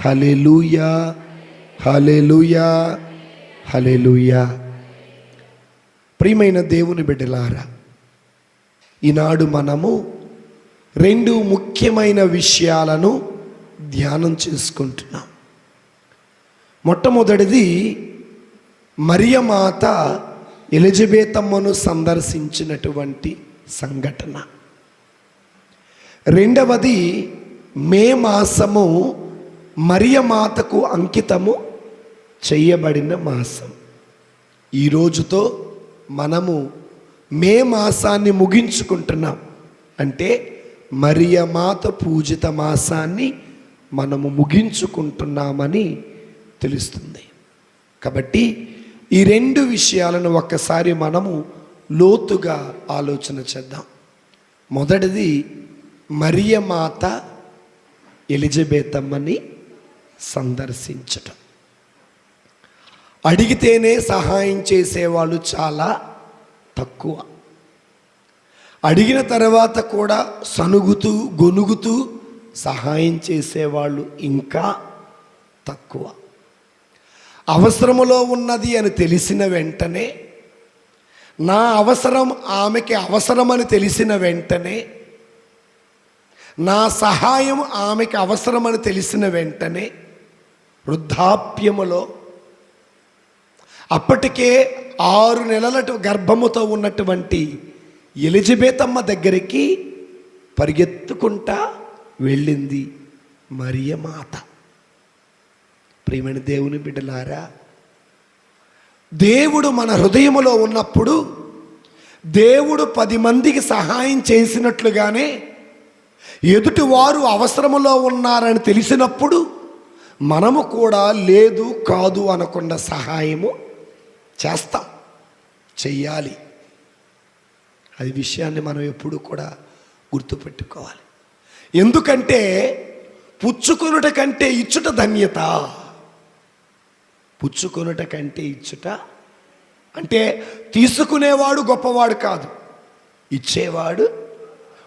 Hallelujah hallelujah hallelujah ప్రియమైన దేవుని బిడ్డలారా ఈనాడు మనము రెండు ముఖ్యమైన విషయాలను ధ్యానం చేసుకుంటున్నాం. మొట్టమొదటిది మరియమాత ఎలిజబేతమ్మను సందర్శించినటువంటి సంఘటన. రెండవది మే మాసము మరియమాతకు అంకితము చేయబడిన మాసం. ఈ రోజుతో మనము మే మాసాన్ని ముగించుకుంటున్నాం. అంటే మరియమాత పూజిత మాసాన్ని మనము ముగించుకుంటున్నామని తెలుస్తుంది. కాబట్టి ఈ రెండు విషయాలను ఒక్కసారి మనము లోతుగా ఆలోచన చేద్దాం. మొదటిది మరియమాత ఎలిజబెతమ్మని సందర్శించటం. అడిగితేనే సహాయం చేసేవాళ్ళు చాలా తక్కువ. అడిగిన తర్వాత కూడా సనుగుతూ గొనుగుతూ సహాయం చేసేవాళ్ళు ఇంకా తక్కువ. అవసరములో ఉన్నది అని తెలిసిన వెంటనే నా అవసరం ఆమెకి అవసరమని తెలిసిన వెంటనే నా సహాయం ఆమెకి అవసరమని తెలిసిన వెంటనే వృద్ధాప్యములో. అప్పటికే ఆరు నెలల గర్భముతో ఉన్నటువంటి ఎలిజబెతమ్మ దగ్గరికి పరిగెత్తుకుంటా వెళ్ళింది మరియమాత. ప్రేమని ప్రియమైన దేవుని బిడ్డలారా దేవుడు మన హృదయములో ఉన్నప్పుడు దేవుడు పది మందికి సహాయం చేసినట్లుగానే ఎదుటివారు అవసరములో ఉన్నారని తెలిసినప్పుడు మనము కూడా లేదు కాదు అనకుండా సహాయము చేస్తాం చెయ్యాలి. అది విషయాన్ని మనం ఎప్పుడు కూడా గుర్తుపెట్టుకోవాలి. ఎందుకంటే పుచ్చుకొనుట కంటే ఇచ్చుట ధన్యత. పుచ్చుకొనుట కంటే ఇచ్చుట అంటే తీసుకునేవాడు గొప్పవాడు కాదు ఇచ్చేవాడు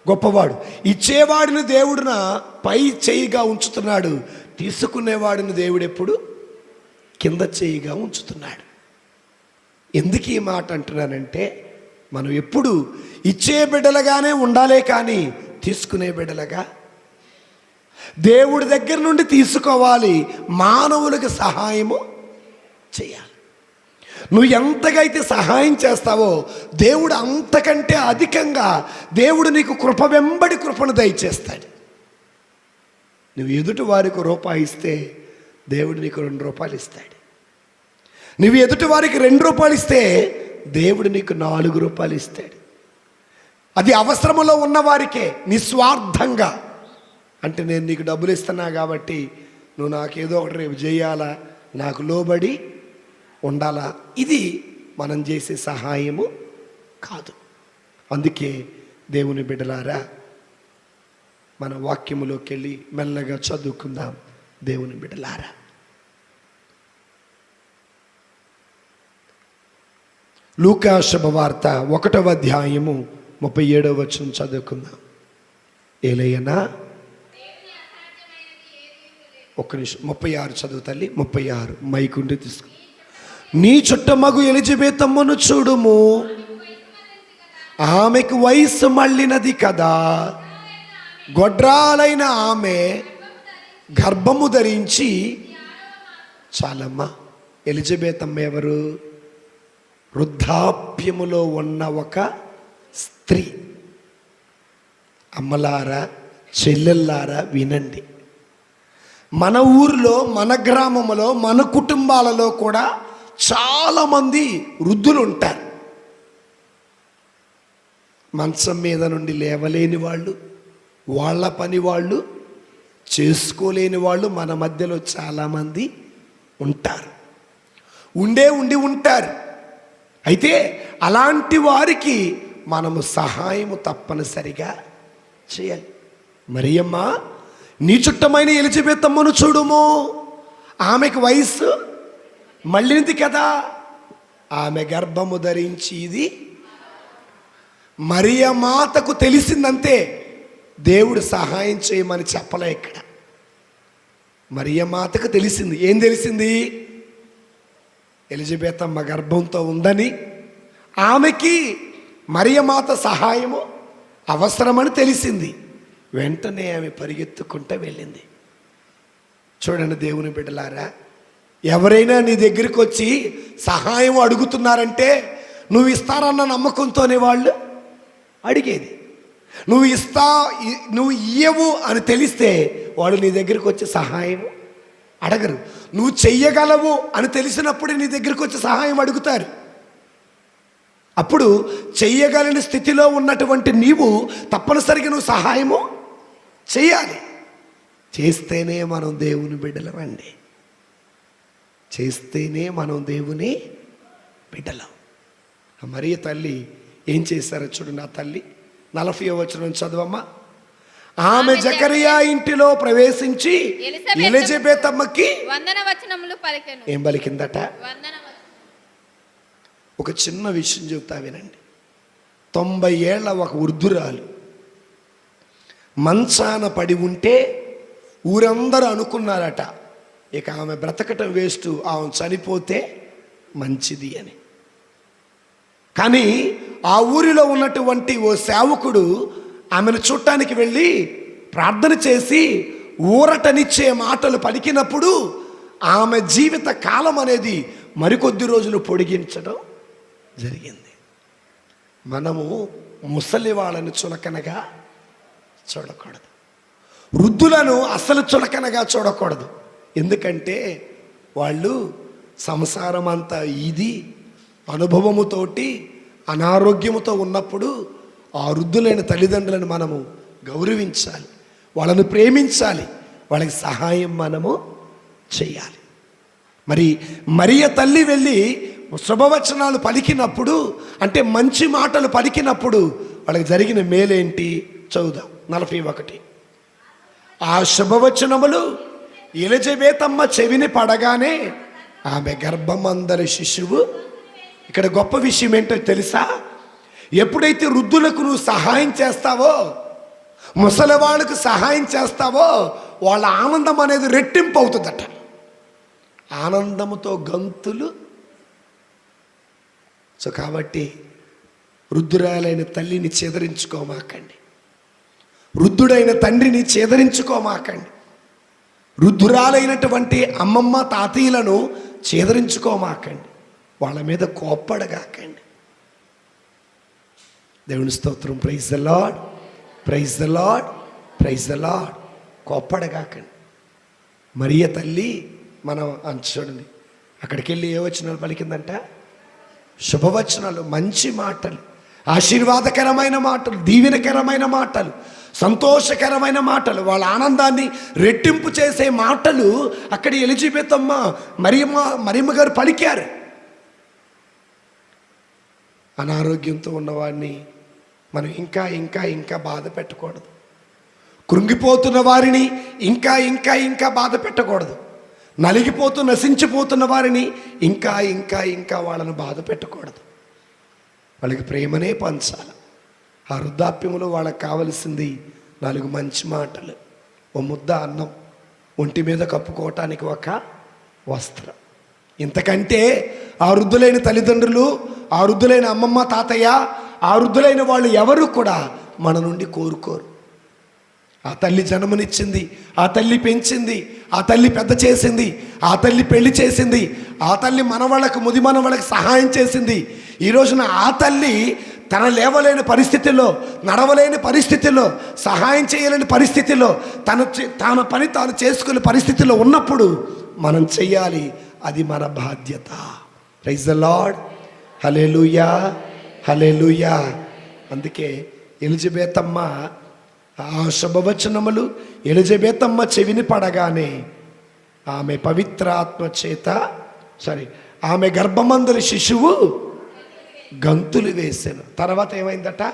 గొప్పవాడు. ఇచ్చేవాడిని దేవుడున పై చేయిగా ఉంచుతున్నాడు తీసుకునేవాడిని దేవుడు ఎప్పుడు? కింద చేయిగా ఉంచుతున్నాడు. ఎందుకు ఈ మాట అంటున్నానంటే మనం ఎప్పుడు ఇచ్చే బిడ్డలుగానే ఉండాలే కానీ తీసుకునే బిడ్డలుగా. దేవుడి దగ్గర నుండి తీసుకోవాలి మానవులకు సహాయము చేయాలి. నువ్వు ఎంతగా అయితే సహాయం చేస్తావో దేవుడు అంతకంటే అధికంగా దేవుడు నీకు కృప వెంబడి కృపను దయచేస్తాడు. నువ్వు ఎదుటి వారికి రూపాయి ఇస్తే దేవుడు నీకు రెండు రూపాయలు ఇస్తాడు. నువ్వు ఎదుటి వారికి రెండు రూపాయలు ఇస్తే దేవుడు నీకు నాలుగు రూపాయలు ఇస్తాడు. అది అవసరములో ఉన్నవారికే నిస్వార్థంగా. అంటే నేను నీకు డబ్బులు ఇస్తున్నా కాబట్టి నువ్వు నాకేదో ఒకటి రేపు చేయాలా నాకు లోబడి ఉండాలా? ఇది మనం చేసే సహాయము కాదు. అందుకే దేవుని బిడ్డలారా మన వాక్యములోకి వెళ్ళి మెల్లగా చదువుకుందాం. దేవుని బిడలారా లూకా శుభవార్త ఒకటవ అధ్యాయము ముప్పై ఏడవ వచ్చిన చదువుకుందాం. ఏలయ్యనా ఒక్క నిమిషం ముప్పై ఆరు చదువు తల్లి ముప్పై ఆరు. మైకుండి తీసుకు. నీ చుట్టమగు ఎలిజబెతమ్మను చూడుము. ఆమెకు వయసు మళ్ళినది కదా. గొడ్రాలైన ఆమె గర్భము ధరించి చాలమ్మా అమ్మ ఎవరు? వృద్ధాప్యములో ఉన్న ఒక స్త్రీ. అమ్మలారా చెల్లెల్లారా వినండి. మన ఊరిలో మన గ్రామంలో మన కుటుంబాలలో కూడా చాలామంది వృద్ధులు ఉంటారు మంచం మీద నుండి లేవలేని వాళ్ళు వాళ్ళ పని వాళ్ళు చేసుకోలేని వాళ్ళు మన మధ్యలో చాలామంది ఉంటారు. ఉండే ఉండి ఉంటారు. అయితే అలాంటి వారికి మనము సహాయము తప్పనిసరిగా చేయాలి. మరి అమ్మా నీ చుట్టమైన ఎలిజబెత్తమ్మను చూడుము. ఆమెకు వయస్సు మళ్ళింది కదా. ఆమె గర్భము ధరించి ఇది. మరియ మాతకు తెలిసిందంతే. దేవుడు సహాయం చేయమని చెప్పలే ఇక్కడ. మరియ మాతకు తెలిసింది. ఏం తెలిసింది? ఎలిజబెత్ అమ్మ గర్భంతో ఉందని ఆమెకి మరియమాత సహాయము అవసరమని తెలిసింది. వెంటనే ఆమె పరిగెత్తుకుంటూ వెళ్ళింది. చూడండి దేవుని బిడ్డలారా ఎవరైనా నీ దగ్గరికి వచ్చి సహాయం అడుగుతున్నారంటే నువ్వు ఇస్తారన్న నమ్మకంతోనే వాళ్ళు అడిగేది. నువ్వు ఇస్తా నువ్వు ఇయ్యవు అని తెలిస్తే వాడు నీ దగ్గరికి వచ్చి సహాయం అడగరు. నువ్వు చెయ్యగలవు అని తెలిసినప్పుడే నీ దగ్గరికి వచ్చి సహాయం అడుగుతారు. అప్పుడు చెయ్యగలని స్థితిలో ఉన్నటువంటి నీవు తప్పనిసరిగా నువ్వు సహాయము చేయాలి చేస్తేనే మనం దేవుని బిడ్డలమండి. చేస్తేనే మనం దేవుని బిడ్డలం. మరి తల్లి ఏం చేశారో చూడండి ఆ తల్లి. నలభై వచనం చదవమ్మా. ఆమె జకరియా ఇంటిలో ప్రవేశించి ఎలిజబెత్ అమ్మకి ఏం పలికిందట? ఒక చిన్న విషయం చెబుతా వినండి. తొంభై ఏళ్ళ ఒక వృద్ధురాలు మంచాన పడి ఉంటే ఊరందరూ అనుకున్నారట ఇక ఆమె బ్రతకటం వేస్ట్ ఆమె చనిపోతే మంచిది అని. కానీ ఆ ఊరిలో ఉన్నటువంటి ఓ సేవకుడు ఆమెను చూడటానికి వెళ్ళి ప్రార్థన చేసి ఊరటనిచ్చే మాటలు పలికినప్పుడు ఆమె జీవిత కాలం అనేది మరికొద్ది రోజులు పొడిగించడం జరిగింది. మనము ముసలి వాళ్ళని చులకనగా చూడకూడదు. వృద్ధులను అసలు చులకనగా చూడకూడదు. ఎందుకంటే వాళ్ళు సంసారం అంతా ఇది అనుభవముతోటి అనారోగ్యముతో ఉన్నప్పుడు ఆ వృద్ధులైన తల్లిదండ్రులను మనము గౌరవించాలి. వాళ్ళను ప్రేమించాలి. వాళ్ళకి సహాయం మనము చేయాలి. మరి మరియ తల్లి వెళ్ళి శుభవచనాలు పలికినప్పుడు అంటే మంచి మాటలు పలికినప్పుడు వాళ్ళకి జరిగిన మేలేంటి? చదువుదాం. నలభై ఒకటి. ఆ శుభవచనములు ఎలిజబేతమ్మ చెవిని పడగానే ఆమె గర్భమందరి శిశువు ఇక్కడ గొప్ప విషయం ఏంటో తెలుసా? ఎప్పుడైతే వృద్ధులకు నువ్వు సహాయం చేస్తావో ముసలివాళ్ళకు సహాయం చేస్తావో వాళ్ళ ఆనందం అనేది రెట్టింపు అవుతుందట. ఆనందముతో గంతులు. సో కాబట్టి వృద్ధురాలైన తల్లిని చేదరించుకోమాకండి. వృద్ధుడైన తండ్రిని చేదరించుకోమాకండి. వృద్ధురాలైనటువంటి అమ్మమ్మ తాతయ్యలను చేదరించుకోమాకండి. వాళ్ళ మీద కోప్పడగాకండి. దేవుని స్తోత్రం. Praise the Lord praise the Lord praise the Lord కోప్పడగాకండి. మరియ తల్లి మనం అని చూడండి. అక్కడికి వెళ్ళి ఏ వచనాలు పలికిందంట? శుభవచనాలు మంచి మాటలు ఆశీర్వాదకరమైన మాటలు దీవెనకరమైన మాటలు సంతోషకరమైన మాటలు వాళ్ళ ఆనందాన్ని రెట్టింపు చేసే మాటలు అక్కడ ఎలిజబెత్ అమ్మ మరియమ్మ మరియమ్మ గారు పలికారు. అనారోగ్యంతో ఉన్నవాడిని మనం ఇంకా ఇంకా ఇంకా బాధ పెట్టకూడదు. కృంగిపోతున్న వారిని ఇంకా ఇంకా ఇంకా బాధ పెట్టకూడదు. నలిగిపోతూ నశించిపోతున్న వారిని ఇంకా ఇంకా ఇంకా వాళ్ళను బాధ పెట్టకూడదు. వాళ్ళకి ప్రేమనే పంచాలి. ఆ వృద్ధాప్యంలో వాళ్ళకి కావలసింది నాలుగు మంచి మాటలు. ఓ ముద్ద అన్నం ఒంటి మీద కప్పుకోవటానికి ఒక వస్త్రం. ఇంతకంటే ఆ వృద్ధులైన తల్లిదండ్రులు ఆ వృద్ధులైన అమ్మమ్మ తాతయ్య ఆ వృద్ధులైన వాళ్ళు ఎవరు కూడా మన నుండి కోరుకోరు. ఆ తల్లి జన్మనిచ్చింది ఆ తల్లి పెంచింది ఆ తల్లి పెద్ద చేసింది ఆ తల్లి పెళ్ళి చేసింది ఆ తల్లి మనవాళ్ళకు ముది మనవాళ్ళకి సహాయం చేసింది. ఈ రోజున ఆ తల్లి తన లేవలేని పరిస్థితుల్లో నడవలేని పరిస్థితుల్లో సహాయం చేయలేని పరిస్థితుల్లో తన చే- తన పని తాను చేసుకునే పరిస్థితిలో ఉన్నప్పుడు మనం చెయ్యాలి అది మన బాధ్యత. Praise the Lord hallelujah hallelujah అందుకే ఎలిజబేతమ్మ ఆ శుభవచనములు ఎలిజబేతమ్మ చెవిని పడగానే ఆమె పవిత్రాత్మ చేత సారీ ఆమె గర్భమందరి శిశువు గంతులు వేసాను. తర్వాత ఏమైందట?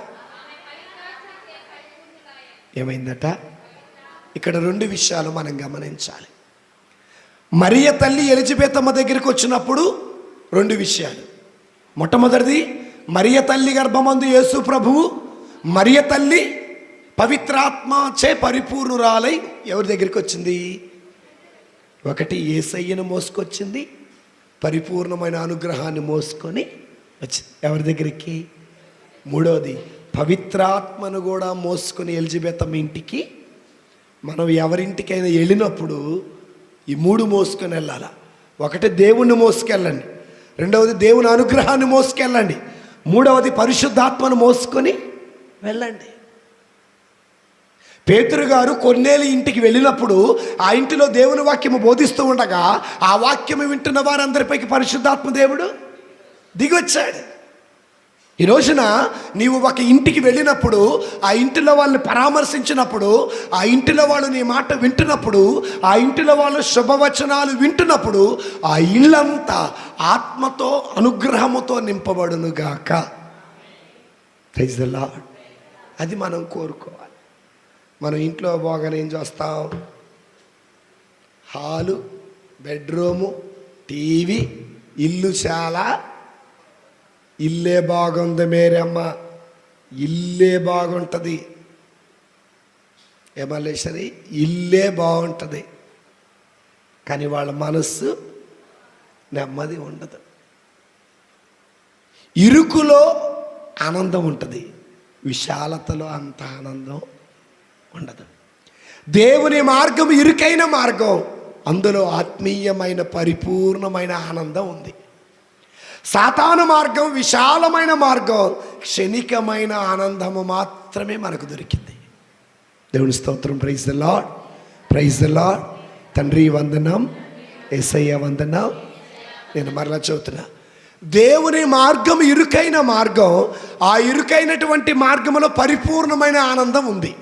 ఏమైందట? ఇక్కడ రెండు విషయాలు మనం గమనించాలి. మరియ తల్లి ఎలిజబెతమ్మ దగ్గరికి వచ్చినప్పుడు రెండు విషయాలు. మొట్టమొదటిది మరియ తల్లి గర్భమందు యేసు ప్రభువు మరియ తల్లి పవిత్రాత్మ చే పరిపూర్ణురాలై ఎవరి దగ్గరికి వచ్చింది? ఒకటి ఏసయ్యను మోసుకొచ్చింది పరిపూర్ణమైన అనుగ్రహాన్ని మోసుకొని వచ్చింది ఎవరి దగ్గరికి? మూడవది పవిత్రాత్మను కూడా మోసుకొని ఎలిజబెతమ్మ ఇంటికి. మనం ఎవరింటికైనా వెళ్ళినప్పుడు ఈ మూడు మోసుకొని వెళ్ళాలా? ఒకటి దేవుణ్ణి మోసుకెళ్ళండి. రెండవది దేవుని అనుగ్రహాన్ని మోసుకెళ్ళండి. మూడవది పరిశుద్ధాత్మను మోసుకొని వెళ్ళండి. పేతురు గారు కొన్నేళ్ళు ఇంటికి వెళ్ళినప్పుడు ఆ ఇంటిలో దేవుని వాక్యము బోధిస్తూ ఉండగా ఆ వాక్యము వింటున్న వారందరిపైకి పరిశుద్ధాత్మ దేవుడు దిగొచ్చాడు. ఈ రోజున నీవు ఒక ఇంటికి వెళ్ళినప్పుడు ఆ ఇంటిలో వాళ్ళని పరామర్శించినప్పుడు ఆ ఇంటిలో వాళ్ళు నీ మాట వింటున్నప్పుడు ఆ ఇంటిలో వాళ్ళు శుభవచనాలు వింటున్నప్పుడు ఆ ఇల్లంతా ఆత్మతో అనుగ్రహముతో నింపబడును గాక అది మనం కోరుకోవాలి. మనం ఇంట్లో బాగానే ఏం చేస్తాం? హాలు బెడ్రూము టీవీ ఇల్లు చాలా ఇల్లే బాగుంది మేరమ్మ ఇల్లే బాగుంటుంది. ఏమల్లేసరి ఇల్లే బాగుంటుంది కానీ వాళ్ళ మనస్సు నెమ్మది ఉండదు. ఇరుకులో ఆనందం ఉంటుంది విశాలతలో అంత ఆనందం ఉండదు. దేవుని మార్గం ఇరుకైన మార్గం అందులో ఆత్మీయమైన పరిపూర్ణమైన ఆనందం ఉంది. సాతాను మార్గం విశాలమైన మార్గం క్షణికమైన ఆనందము మాత్రమే మనకు దొరికింది. దేవుని స్తోత్రం. Praise the Lord praise the Lord తండ్రి వందనం ఎస్ఐ వందనం. నేను మరలా చదువుతున్నా దేవుని మార్గం ఇరుకైన మార్గం ఆ ఇరుకైనటువంటి మార్గంలో పరిపూర్ణమైన ఆనందం ఉంది.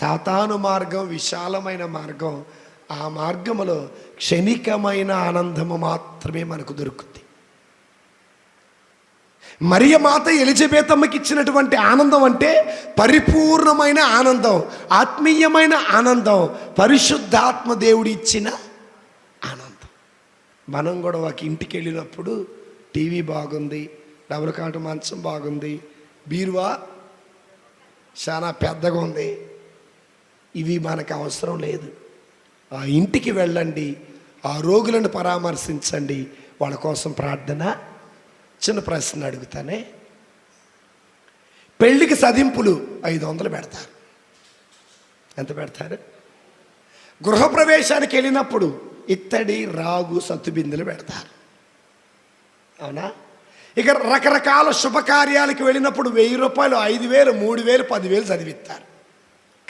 సాతాను మార్గం విశాలమైన మార్గం ఆ మార్గములో క్షణికమైన ఆనందము మాత్రమే మనకు దొరుకుతుంది. మరియ మాత ఎలిజబేతమ్మకి ఇచ్చినటువంటి ఆనందం అంటే పరిపూర్ణమైన ఆనందం ఆత్మీయమైన ఆనందం పరిశుద్ధాత్మ దేవుడు ఇచ్చిన ఆనందం. మనం కూడా ఒక ఇంటికి వెళ్ళినప్పుడు టీవీ బాగుంది డబుల్ కాటు మంచం బాగుంది బీరువా చాలా పెద్దగా ఉంది ఇవి మనకు అవసరం లేదు. ఆ ఇంటికి వెళ్ళండి ఆ రోగులను పరామర్శించండి వాళ్ళ కోసం ప్రార్థన చిన్న ప్రశ్న అడుగుతానే. పెళ్ళికి సదింపులు ఐదు వందలు పెడతారు. ఎంత పెడతారు? గృహప్రవేశానికి వెళ్ళినప్పుడు ఇత్తడి రాగు సత్తుబిందులు పెడతారు. అవునా? ఇక రకరకాల శుభకార్యాలకు వెళ్ళినప్పుడు వెయ్యి రూపాయలు ఐదు వేలు మూడు వేలు పదివేలు చదివిస్తారు.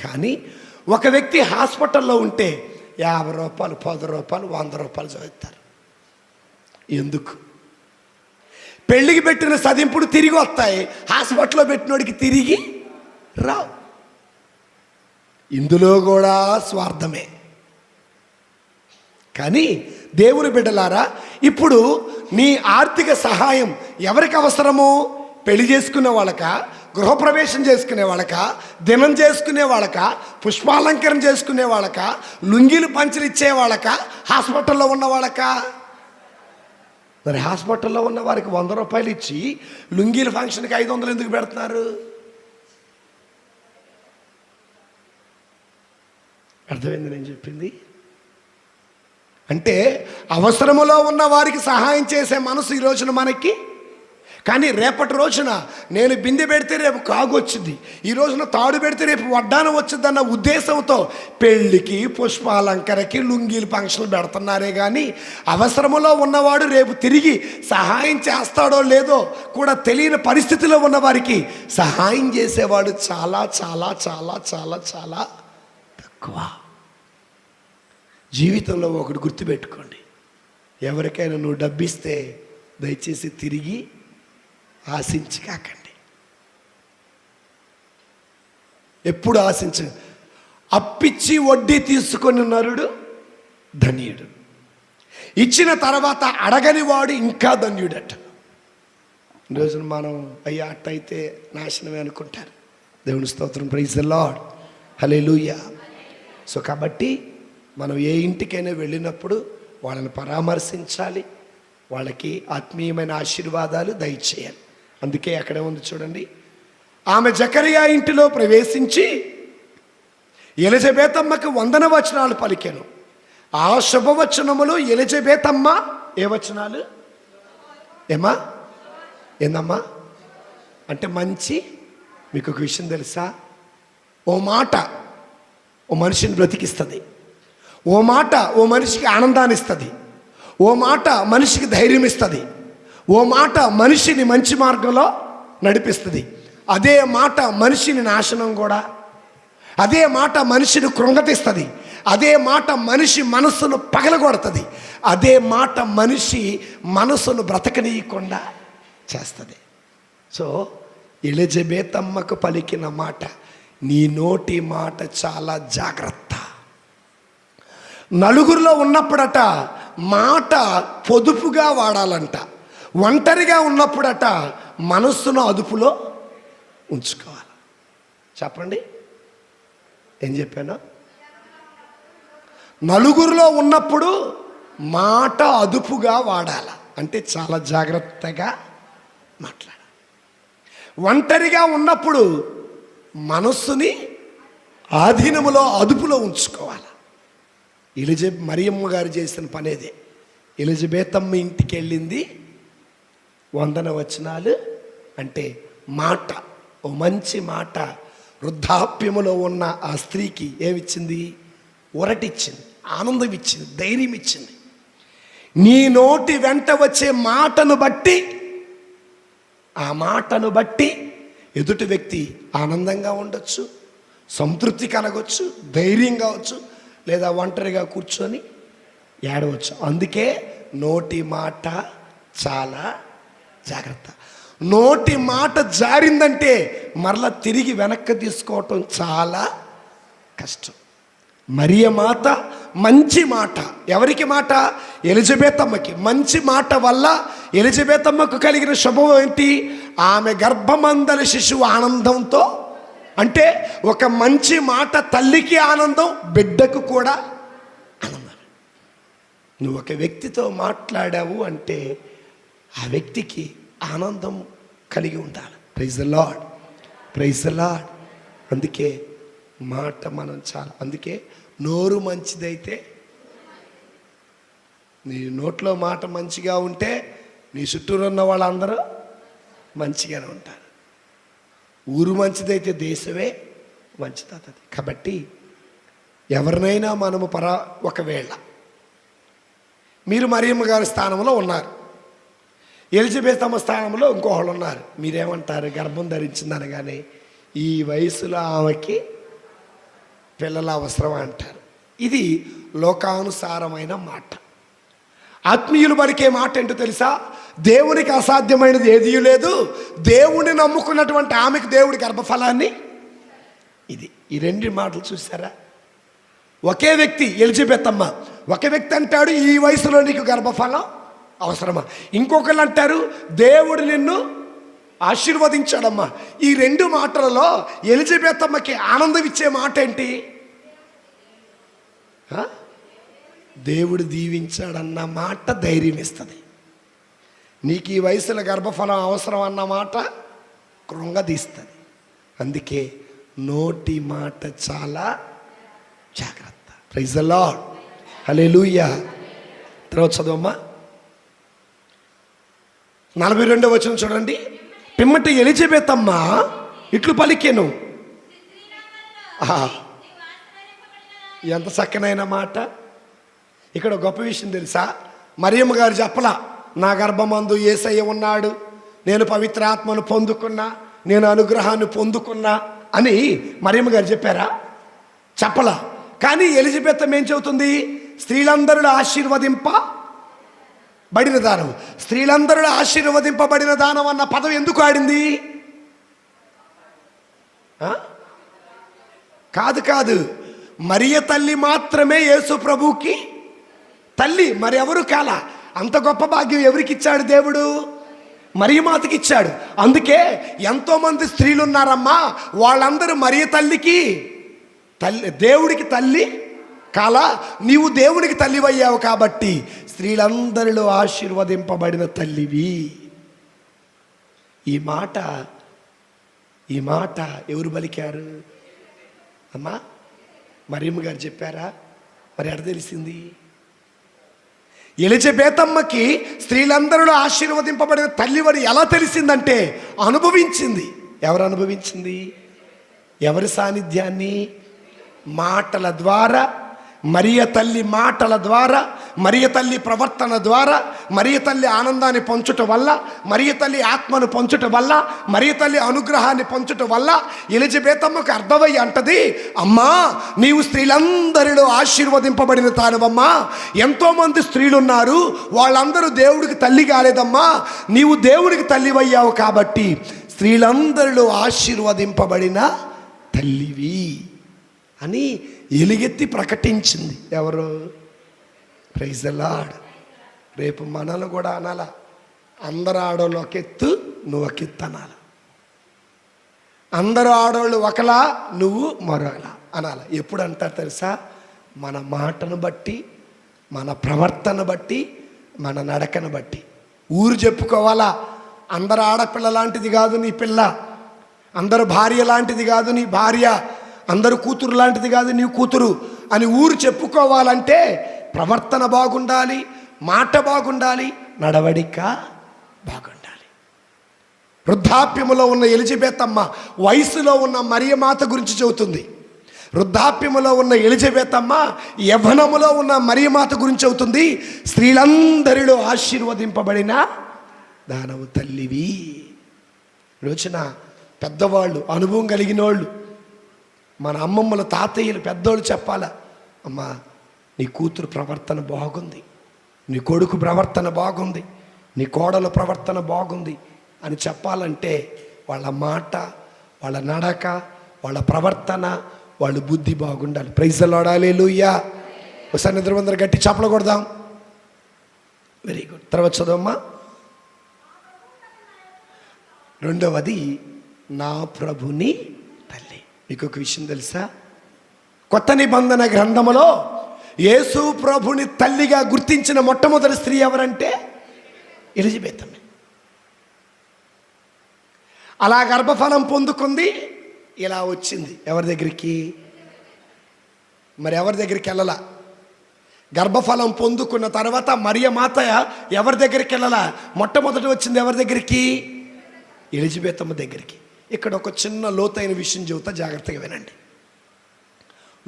కానీ ఒక వ్యక్తి హాస్పిటల్లో ఉంటే యాభై రూపాయలు పది రూపాయలు వంద రూపాయలు చదివిస్తారు ఎందుకు? పెళ్ళికి పెట్టిన సదింపుడు తిరిగి వస్తాయి. హాస్పిటల్లో పెట్టినోడికి తిరిగి రావు. ఇందులో కూడా స్వార్థమే. కానీ దేవుని బిడ్డలారా ఇప్పుడు నీ ఆర్థిక సహాయం ఎవరికి అవసరమో పెళ్ళి చేసుకునే వాళ్ళక గృహప్రవేశం చేసుకునే వాళ్ళక దినం చేసుకునే వాళ్ళక పుష్పాలంకరణ చేసుకునే వాళ్ళక లుంగీలు పంచలు ఇచ్చే వాళ్ళక హాస్పిటల్లో ఉన్న వాళ్ళకా? మరి హాస్పిటల్లో ఉన్న వారికి వంద రూపాయలు ఇచ్చి లుంగీల ఫంక్షన్కి ఐదు వందలు ఎందుకు పెడుతున్నారు? అర్థమైంది నేను చెప్పింది? అంటే అవసరములో ఉన్న వారికి సహాయం చేసే మనసు ఈ రోజున మనకి కానీ రేపటి రోజున నేను బిందె పెడితే రేపు కాగు వచ్చింది. ఈ రోజున తాడు పెడితే రేపు వడ్డానం వచ్చిందన్న ఉద్దేశంతో పెళ్ళికి పుష్పాలంకరకి లుంగీలు ఫంక్షన్లు పెడుతున్నారే కానీ అవసరములో ఉన్నవాడు రేపు తిరిగి సహాయం చేస్తాడో లేదో కూడా తెలియని పరిస్థితిలో ఉన్నవారికి సహాయం చేసేవాడు చాలా చాలా చాలా చాలా చాలా తక్కువ. జీవితంలో ఒకటి గుర్తుపెట్టుకోండి. ఎవరికైనా నువ్వు డబ్బిస్తే దయచేసి తిరిగి ఆశించి కాకండి ఎప్పుడు ఆశించ అప్పిచ్చి వడ్డీ తీసుకొని నరుడు ధన్యుడు. ఇచ్చిన తర్వాత అడగని వాడు ఇంకా ధన్యుడట. రోజున మనం అయ్యా అట్టయితే నాశనమే అనుకుంటారు. దేవుని స్తోత్రం ప్రైజ్ లాడ్ హలే సో కాబట్టి మనం ఏ ఇంటికైనా వెళ్ళినప్పుడు వాళ్ళని పరామర్శించాలి. వాళ్ళకి ఆత్మీయమైన ఆశీర్వాదాలు దయచేయాలి. అందుకే అక్కడే ఉంది చూడండి. ఆమె జకరియా ఇంటిలో ప్రవేశించి ఎలిజబెతమ్మకు వందన వచనాలు పలికాను. ఆ శుభవచనములు ఎలిజబేతమ్మ ఏ వచనాలు? ఏమా ఏందమ్మా? అంటే మంచి మీకు ఒక విషయం తెలుసా? ఓ మాట ఓ మనిషిని బ్రతికిస్తుంది. ఓ మాట ఓ మనిషికి ఆనందాన్ని ఇస్తుంది ఓ మాట మనిషికి ధైర్యం ఇస్తుంది ఓ మాట మనిషిని మంచి మార్గంలో నడిపిస్తుంది. అదే మాట మనిషిని నాశనం కూడా. అదే మాట మనిషిని కృంగతిస్తుంది. అదే మాట మనిషి మనస్సును పగలగొడుతుంది. అదే మాట మనిషి మనసును బ్రతకనీయకుండా చేస్తుంది. సో ఎలిజబేతమ్మకు పలికిన మాట నీ నోటి మాట చాలా జాగ్రత్త. నలుగురిలో ఉన్నప్పుడట మాట పొదుపుగా వాడాలంట. ఒంటరిగా ఉన్నప్పుడట మనస్సును అదుపులో ఉంచుకోవాలి. చెప్పండి. ఏం చెప్పాను? నలుగురిలో ఉన్నప్పుడు మాట అదుపుగా వాడాల. అంటే చాలా జాగ్రత్తగా మాట్లాడాలి. ఒంటరిగా ఉన్నప్పుడు మనస్సుని ఆధీనములో అదుపులో ఉంచుకోవాలి. ఎలిజబెత్ మరియమ్మ గారు చేసిన పనేదే. ఎలిజబెతమ్మ ఇంటికి వెళ్ళింది వందన వచనాలు అంటే మాట ఓ మంచి మాట. వృద్ధాప్యములో ఉన్న ఆ స్త్రీకి ఏమిచ్చింది? ఉరటిచ్చింది ఆనందం ఇచ్చింది ధైర్యం ఇచ్చింది నీ నోటి వెంట వచ్చే మాటను బట్టి ఆ మాటను బట్టి ఎదుటి వ్యక్తి ఆనందంగా ఉండొచ్చు సంతృప్తి కలగొచ్చు ధైర్యం కావచ్చు లేదా ఒంటరిగా కూర్చొని ఏడవచ్చు. అందుకే నోటి మాట చాలా జాగ్రత్త. నోటి మాట జారిందంటే మరలా తిరిగి వెనక్కి తీసుకోవటం చాలా కష్టం. మరియ మాత మంచి మాట. ఎవరికి మాట? ఎలిజబెతమ్మకి. మంచి మాట వల్ల ఎలిజబెతమ్మకు కలిగిన శుభం ఏంటి? ఆమె గర్భమందల శిశువు ఆనందంతో అంటే ఒక మంచి మాట తల్లికి ఆనందం బిడ్డకు కూడా ఆనందం. నువ్వు ఒక వ్యక్తితో మాట్లాడావు అంటే ఆ వ్యక్తికి ఆనందం కలిగి ఉండాలి. ప్రైజ్ లాడ్ ప్రైజ్ లాడ్ అందుకే మాట మనం చాలా అందుకే నోరు మంచిదైతే నీ నోట్లో మాట మంచిగా ఉంటే నీ చుట్టూరు ఉన్న వాళ్ళందరూ మంచిగానే ఉంటారు. ఊరు మంచిదైతే దేశమే మంచిదవుతుంది. కాబట్టి ఎవరినైనా మనము పరా ఒకవేళ మీరు మరియమ్మ గారి స్థానంలో ఉన్నారు. ఎలిజబెత్ అమ్మ స్థానంలో ఇంకోళ్ళు ఉన్నారు మీరేమంటారు? గర్భం ధరించిందని కానీ ఈ వయసులో ఆమెకి పిల్లల అవసరం అంటారు. ఇది లోకానుసారమైన మాట. ఆత్మీయులు పలికే మాట ఏంటో తెలుసా? దేవునికి అసాధ్యమైనది ఏదీ లేదు. దేవుణ్ణి నమ్ముకున్నటువంటి ఆమెకు దేవుడి గర్భఫలాన్ని ఇది. ఈ రెండు మాటలు చూసారా ఒకే వ్యక్తి ఎలిజబెత్ అమ్మ. ఒక వ్యక్తి అంటాడు ఈ వయసులో నీకు గర్భఫలం అవసరమా? ఇంకొకళ్ళు అంటారు దేవుడు నిన్ను ఆశీర్వదించాడమ్మా. ఈ రెండు మాటలలో ఎలిజబెత్ అమ్మకి ఆనందం ఇచ్చే మాట ఏంటి? దేవుడు దీవించాడన్న మాట ధైర్యం ఇస్తుంది. నీకు ఈ వయసులో గర్భఫలం అవసరం అన్న మాట కృంగదీస్తుంది అందుకే నోటి మాట చాలా జాగ్రత్త. ప్రైజ్ లాడ్ హలే లూయా తర్వాత చదవమ్మా. నలభై రెండో వచనం చూడండి. పిమ్మటి ఎలిజబెత్ అమ్మ ఇట్లు పలికెను. ఎంత చక్కనైన మాట. ఇక్కడ గొప్ప విషయం తెలుసా? మరియమ్మ గారు చెప్పలా నా గర్భమందు ఏసయ్య ఉన్నాడు. నేను పవిత్రాత్మను పొందుకున్నా. నేను అనుగ్రహాన్ని పొందుకున్నా అని మరియమ్మ గారు చెప్పారా? చెప్పలా. కానీ ఎలిజబెత్ ఏం చెబుతుంది? స్త్రీలందరూ ఆశీర్వదింప బడిన దానం స్త్రీలందరూ ఆశీర్వదింపబడిన దానం అన్న పదం ఎందుకు ఆడింది? కాదు కాదు. మరియ తల్లి మాత్రమే యేసు ప్రభుకి తల్లి. మరి ఎవరు కాల? అంత గొప్ప భాగ్యం ఎవరికి ఇచ్చాడు దేవుడు? మరియ మాతకి ఇచ్చాడు అందుకే ఎంతోమంది స్త్రీలు ఉన్నారమ్మా వాళ్ళందరూ మరియ తల్లికి తల్లి దేవుడికి తల్లి కాల. నీవు దేవుడికి తల్లివయ్యావు కాబట్టి స్త్రీలందరిలో ఆశీర్వదింపబడిన తల్లివి. ఈ మాట ఈ మాట ఎవరు పలికారు? అమ్మా మరియమ్మ గారు చెప్పారా? మరి ఎడ తెలిసింది? ఎలిజబేతమ్మకి స్త్రీలందరిలో ఆశీర్వదింపబడిన తల్లివని ఎలా తెలిసిందంటే అనుభవించింది. ఎవరు అనుభవించింది? ఎవరి సాన్నిధ్యాన్ని? మాటల ద్వారా మరియ తల్లి మాటల ద్వారా మరియ తల్లి ప్రవర్తన ద్వారా మరియ తల్లి ఆనందాన్ని పంచుట వల్ల మరియ తల్లి ఆత్మను పంచుట వల్ల మరియ తల్లి అనుగ్రహాన్ని పంచుట వల్ల ఎలిజబేతమ్మకు అర్థమయ్యి అంటది అమ్మా నీవు స్త్రీలందరిలో ఆశీర్వదింపబడిన తానువమ్మా. ఎంతోమంది స్త్రీలున్నారు వాళ్ళందరూ దేవుడికి తల్లి కాలేదమ్మా. నీవు దేవుడికి తల్లివయ్యావు కాబట్టి స్త్రీలందరిలో ఆశీర్వదింపబడిన తల్లివి అని ఎలుగెత్తి ప్రకటించింది. ఎవరు? ప్రైజ్ లాడ్ రేపు మనల్ని కూడా అనాల? అందరు ఆడవాళ్ళు ఒక ఎత్తు నువ్వు ఒకెత్తు అనాల? అందరూ ఆడోళ్ళు ఒకలా నువ్వు మరోలా అనాల? ఎప్పుడు అంటారు తెలుసా? మన మాటను బట్టి మన ప్రవర్తన బట్టి మన నడకను బట్టి. ఊరు చెప్పుకోవాలా? అందరు ఆడపిల్ల లాంటిది కాదు నీ పిల్ల. అందరు భార్య లాంటిది కాదు నీ భార్య. అందరు కూతురు లాంటిది కాదు నీ కూతురు అని ఊరు చెప్పుకోవాలంటే ప్రవర్తన బాగుండాలి మాట బాగుండాలి నడవడిక బాగుండాలి. వృద్ధాప్యములో ఉన్న ఎలిజబెత్ అమ్మ వయసులో ఉన్న మరియమాత గురించి చెబుతుంది. వృద్ధాప్యములో ఉన్న ఎలిజబెత్ అమ్మ యవ్వనములో ఉన్న మరియమాత గురించి అవుతుంది స్త్రీలందరిలో ఆశీర్వదింపబడిన దానవు తల్లివి. రోజున పెద్దవాళ్ళు అనుభవం కలిగిన వాళ్ళు మన అమ్మమ్మల తాతయ్యలు పెద్దోళ్ళు చెప్పాలా అమ్మా నీ కూతురు ప్రవర్తన బాగుంది నీ కొడుకు ప్రవర్తన బాగుంది నీ కోడల ప్రవర్తన బాగుంది అని చెప్పాలంటే వాళ్ళ మాట వాళ్ళ నడక వాళ్ళ ప్రవర్తన వాళ్ళ బుద్ధి బాగుండాలి. ప్రైజలాడాలి లూయ్యా ఒకసారి నిద్రమందరు గట్టి చప్పలు కొడదాం. వెరీ గుడ్ తర్వాత చదవమ్మా. రెండవది నా ప్రభుని మీకు ఒక విషయం తెలుసా? కొత్త నిబంధన గ్రంథములో యేసు ప్రభుని తల్లిగా గుర్తించిన మొట్టమొదటి స్త్రీ ఎవరంటే? ఎలిజబెత్ అలా గర్భఫలం పొందుకుంది ఇలా వచ్చింది. ఎవరి దగ్గరికి? మరి ఎవరి దగ్గరికి వెళ్ళలా? గర్భఫలం పొందుకున్న తర్వాత మరియ మాత ఎవరి దగ్గరికి వెళ్ళాలా? మొట్టమొదటి వచ్చింది ఎవరి దగ్గరికి? ఎలిజబెతమ్మ దగ్గరికి. ఇక్కడ ఒక చిన్న లోతైన విషయం చెబుతా జాగ్రత్తగా వినండి.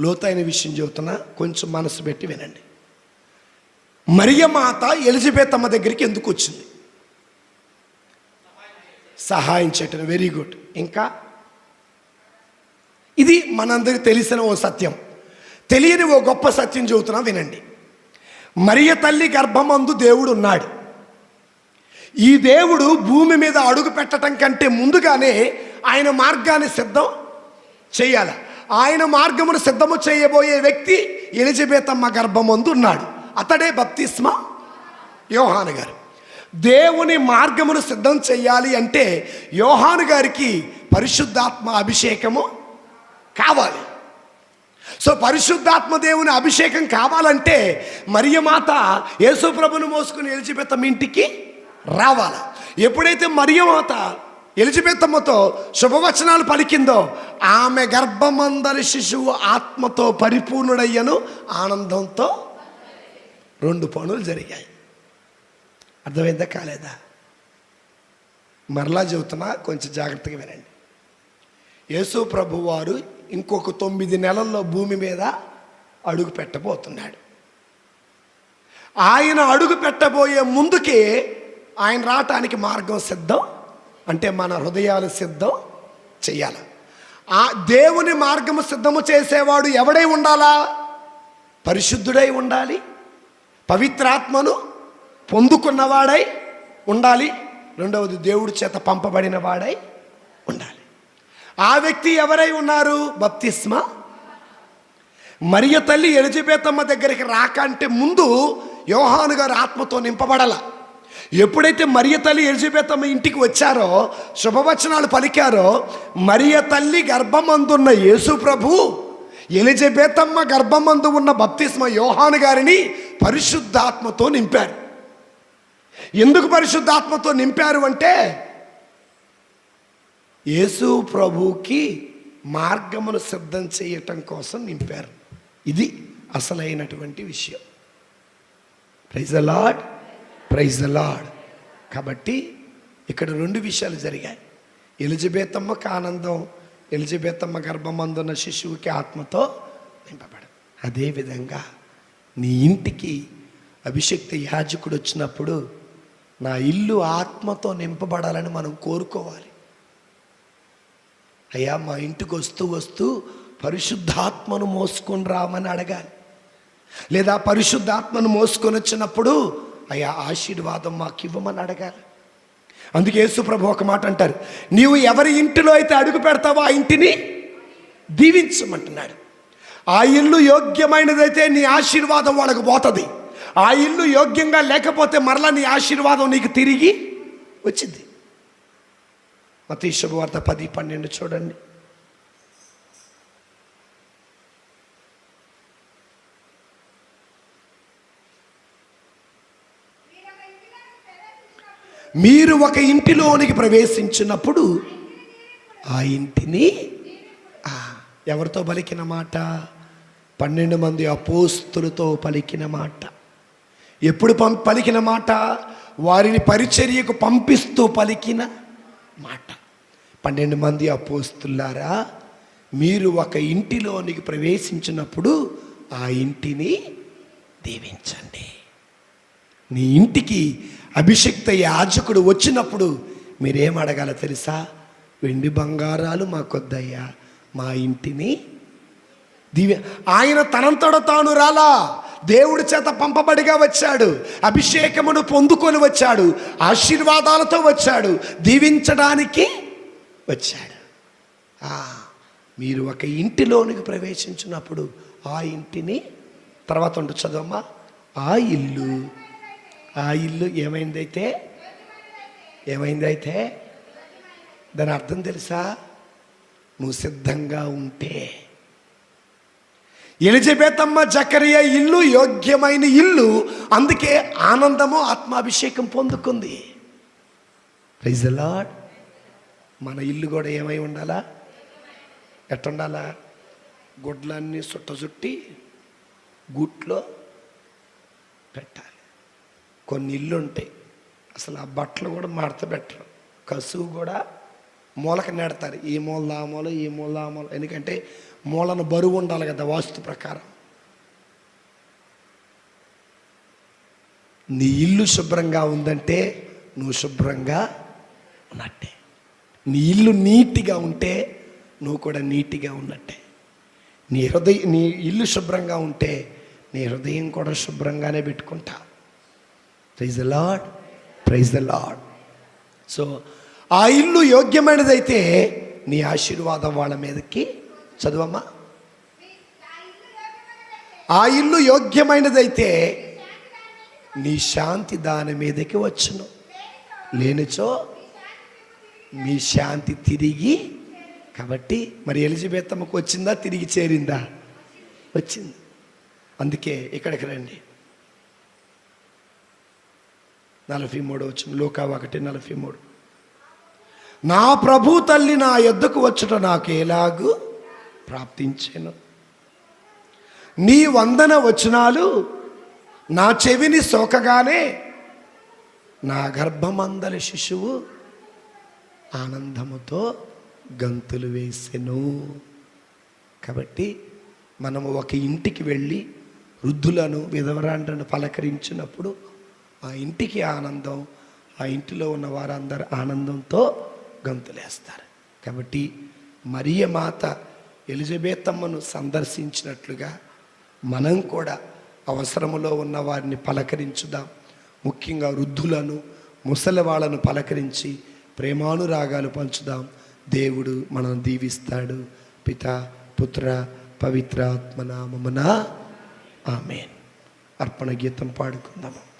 లోతైన విషయం చెబుతున్నా కొంచెం మనసు పెట్టి వినండి. మరియ మాత అమ్మ దగ్గరికి ఎందుకు వచ్చింది? సహాయం చేయటం వెరీ గుడ్ ఇంకా? ఇది మనందరికి తెలిసిన ఓ సత్యం. తెలియని ఓ గొప్ప సత్యం చెబుతున్నా వినండి. మరియ తల్లి గర్భమందు దేవుడు ఉన్నాడు. ఈ దేవుడు భూమి మీద అడుగు పెట్టడం కంటే ముందుగానే ఆయన మార్గాన్ని సిద్ధం చేయాలి. ఆయన మార్గమును సిద్ధము చేయబోయే వ్యక్తి ఎలిజబెతమ్మ గర్భమందు ఉన్నాడు. అతడే బప్తిస్మ యోహాను గారు. దేవుని మార్గమును సిద్ధం చేయాలి అంటే యోహాను గారికి పరిశుద్ధాత్మ అభిషేకము కావాలి. సో పరిశుద్ధాత్మ దేవుని అభిషేకం కావాలంటే మరియమాత యేసుప్రభును మోసుకుని ఎలిజబెత్తమ్మ ఇంటికి రావాలి. ఎప్పుడైతే మరియమాత ఎలిజబెత్తమ్మతో శుభవచనాలు పలికిందో ఆమె గర్భమందరి శిశువు ఆత్మతో పరిపూర్ణుడయ్యను. ఆనందంతో రెండు పనులు జరిగాయి. అర్థమైందా కాలేదా? మరలా చెబుతున్నా కొంచెం జాగ్రత్తగా వినండి. యేసు ప్రభు వారు ఇంకొక తొమ్మిది నెలల్లో భూమి మీద అడుగు పెట్టబోతున్నాడు. ఆయన అడుగు పెట్టబోయే ముందుకే ఆయన రావటానికి మార్గం సిద్ధం. అంటే మన హృదయాలు సిద్ధం చెయ్యాలి. ఆ దేవుని మార్గము సిద్ధము చేసేవాడు ఎవడై ఉండాలా? పరిశుద్ధుడై ఉండాలి. పవిత్రాత్మను పొందుకున్నవాడై ఉండాలి. రెండవది దేవుడి చేత పంపబడిన వాడై ఉండాలి. ఆ వ్యక్తి ఎవరై ఉన్నారు? బప్తిస్మ. మరియ తల్లి ఎలిజబెతమ్మ దగ్గరికి రాక అంటే ముందు యోహాను గారు ఆత్మతో నింపబడాల. ఎప్పుడైతే మరియ తల్లి ఎలిజబెతమ్మ ఇంటికి వచ్చారో శుభవచనాలు పలికారో మరియ తల్లి గర్భమందున్న యేసు ప్రభు ఎలిజబెతమ్మ గర్భమందు ఉన్న బప్తిస్మ యోహాను గారిని పరిశుద్ధాత్మతో నింపారు. ఎందుకు పరిశుద్ధాత్మతో నింపారు అంటే యేసు ప్రభుకి మార్గమును సిద్ధం చేయటం కోసం నింపారు. ఇది అసలైనటువంటి విషయం. Praise the praise the Lord కాబట్టి ఇక్కడ రెండు విషయాలు జరిగాయి. ఎలిజబెతమ్మకి ఆనందం ఎలిజబెతమ్మ గర్భమందున్న శిశువుకి ఆత్మతో నింపబడం అదేవిధంగా నీ ఇంటికి అభిషక్తి యాజకుడు వచ్చినప్పుడు నా ఇల్లు ఆత్మతో నింపబడాలని మనం కోరుకోవాలి. అయ్యా మా ఇంటికి వస్తూ వస్తూ పరిశుద్ధాత్మను మోసుకొని రామని అడగాలి. లేదా పరిశుద్ధాత్మను మోసుకొని వచ్చినప్పుడు అయ్యా ఆశీర్వాదం మాకు ఇవ్వమని అడగాలి. అందుకే యేసుప్రభు ఒక మాట అంటారు నీవు ఎవరి ఇంటిలో అయితే అడుగు పెడతావో ఆ ఇంటిని దీవించమంటున్నాడు. ఆ ఇల్లు యోగ్యమైనదైతే నీ ఆశీర్వాదం వాళ్ళకు పోతుంది. ఆ ఇల్లు యోగ్యంగా లేకపోతే మరలా నీ ఆశీర్వాదం నీకు తిరిగి వచ్చింది. మత శుభవార్త పది పన్నెండు చూడండి. మీరు ఒక ఇంటిలోనికి ప్రవేశించినప్పుడు ఆ ఇంటిని ఎవరితో పలికిన మాట? పన్నెండు మంది అపోస్తులతో పలికిన మాట. ఎప్పుడు పం పలికిన మాట? వారిని పరిచర్యకు పంపిస్తూ పలికిన మాట. పన్నెండు మంది అపోస్తులారా మీరు ఒక ఇంటిలోనికి ప్రవేశించినప్పుడు ఆ ఇంటిని దీవించండి. నీ ఇంటికి అభిషక్త యాజకుడు వచ్చినప్పుడు మీరేం అడగాల తెలుసా? వెండి బంగారాలు మాకొద్దయ్యా మా ఇంటిని దివ్య ఆయన తనంతట తాను రాలా. దేవుడి చేత పంపబడిగా వచ్చాడు. అభిషేకమును పొందుకొని వచ్చాడు. ఆశీర్వాదాలతో వచ్చాడు. దీవించడానికి వచ్చాడు. మీరు ఒక ఇంటిలోనికి ప్రవేశించినప్పుడు ఆ ఇంటిని తర్వాత ఉండు చదవమ్మా. ఆ ఇల్లు ఆ ఇల్లు ఏమైందైతే? ఏమైందైతే? దాని అర్థం తెలుసా? నువ్వు సిద్ధంగా ఉంటే. ఎలిజబెతమ్మ జకరియా ఇల్లు యోగ్యమైన ఇల్లు అందుకే ఆనందము ఆత్మాభిషేకం పొందుకుంది. ప్రైజ్ లాడ్ మన ఇల్లు కూడా ఏమై ఉండాలా? ఎట్టుండాలా? గుడ్లన్నీ చుట్ట చుట్టి గుట్లో పెట్టాలి. కొన్ని ఇల్లు ఉంటాయి అసలు ఆ బట్టలు కూడా మడత పెట్టరు. కసువు కూడా మూలక నెడతారు. ఈ మూల ఆ మూల ఈ మూల ఆ మూల. ఎందుకంటే మూలన బరువు ఉండాలి కదా వాస్తు ప్రకారం. నీ ఇల్లు శుభ్రంగా ఉందంటే నువ్వు శుభ్రంగా ఉన్నట్టే. నీ ఇల్లు నీట్గా ఉంటే నువ్వు కూడా నీట్గా ఉన్నట్టే. నీ హృదయం నీ ఇల్లు శుభ్రంగా ఉంటే నీ హృదయం కూడా శుభ్రంగానే పెట్టుకుంటావు. Praise the Lord praise the Lord so ఆ ఇల్లు యోగ్యమైనదైతే నీ ఆశీర్వాదం వాళ్ళ మీదకి. చదువమ్మా. ఆ ఇల్లు యోగ్యమైనదైతే నీ శాంతి దాని మీదకి వచ్చును. లేనిచో మీ శాంతి తిరిగి కాబట్టి మరి ఎలిజబెత్ అమ్మకు వచ్చిందా? తిరిగి చేరిందా? వచ్చింది. అందుకే ఇక్కడికి రండి. నలభై మూడు వచ్చిన లోకా ఒకటి నలభై మూడు. నా ప్రభు తల్లి నా యొద్దకు వచ్చుట నాకు ఎలాగూ ప్రాప్తించాను. నీ వందన వచనాలు నా చెవిని సోకగానే నా గర్భమందల శిశువు ఆనందముతో గంతులు వేసెను. కాబట్టి మనము ఒక ఇంటికి వెళ్ళి వృద్ధులను విధవరాండ్రను పలకరించినప్పుడు ఆ ఇంటికి ఆనందం ఆ ఇంటిలో ఉన్న వారందరూ ఆనందంతో గంతులేస్తారు. కాబట్టి మరియ మాత ఎలిజబెతమ్మను సందర్శించినట్లుగా మనం కూడా అవసరములో ఉన్న వారిని పలకరించుదాం. ముఖ్యంగా వృద్ధులను ముసలి వాళ్ళను పలకరించి ప్రేమానురాగాలు పంచుదాం. దేవుడు మనం దీవిస్తాడు. పిత పుత్ర పవిత్రాత్మనామమున ఆమెన్. అర్పణ గీతం పాడుకుందాము.